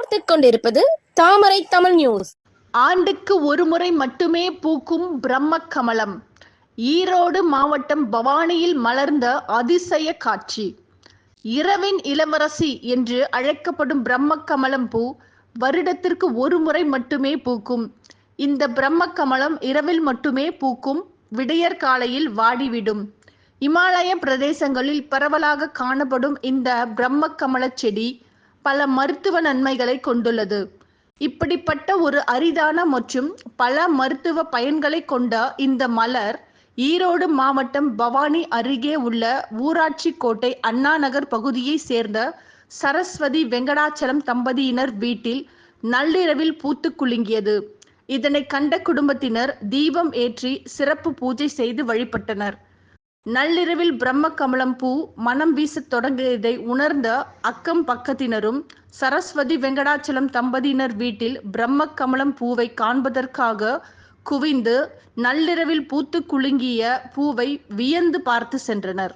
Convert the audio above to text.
பார்த்துக் கொண்டிருப்பது தாமரை தமிழ் நியூஸ் ஆண்டுக்கு ஒரு முறை மட்டுமே பூக்கும் பிரம்ம கமலம் ஈரோடு மாவட்டம் பவானியில் மலர்ந்த அதிசய காட்சி. இரவின் இளவரசி என்று அழைக்கப்படும் பிரம்ம கமலம் பூ வருடத்திற்கு ஒரு முறை மட்டுமே பூக்கும். இந்த பிரம்ம கமலம் இரவில் மட்டுமே பூக்கும் விடையற் காலையில் வாடிவிடும். இமாலய பிரதேசங்களில் பரவலாக காணப்படும் இந்த பிரம்ம கமல செடி பல மருத்துவ நன்மைகளை கொண்டுள்ளது. இப்படிப்பட்ட ஒரு அரிதான மற்றும் பல மருத்துவ பயன்களை கொண்ட இந்த மலர் ஈரோடு மாவட்டம் பவானி அருகே உள்ள ஊராட்சி கோட்டை அண்ணாநகர் பகுதியை சேர்ந்த சரஸ்வதி வெங்கடாச்சலம் தம்பதியினர் வீட்டில் நள்ளிரவில் பூத்து குலுங்கியது. இதனை கண்ட குடும்பத்தினர் தீபம் ஏற்றி சிறப்பு பூஜை செய்து வழிபட்டனர். நள்ளிரவில் பிரம்ம கமலம் பூ மனம் வீசத் தொடங்கியதை உணர்ந்த அக்கம் பக்கத்தினரும் சரஸ்வதி வெங்கடாச்சலம் தம்பதியினர் வீட்டில் பிரம்ம கமலம் பூவை காண்பதற்காக குவிந்து நள்ளிரவில் பூத்து குலுங்கிய பூவை வியந்து பார்த்து சென்றனர்.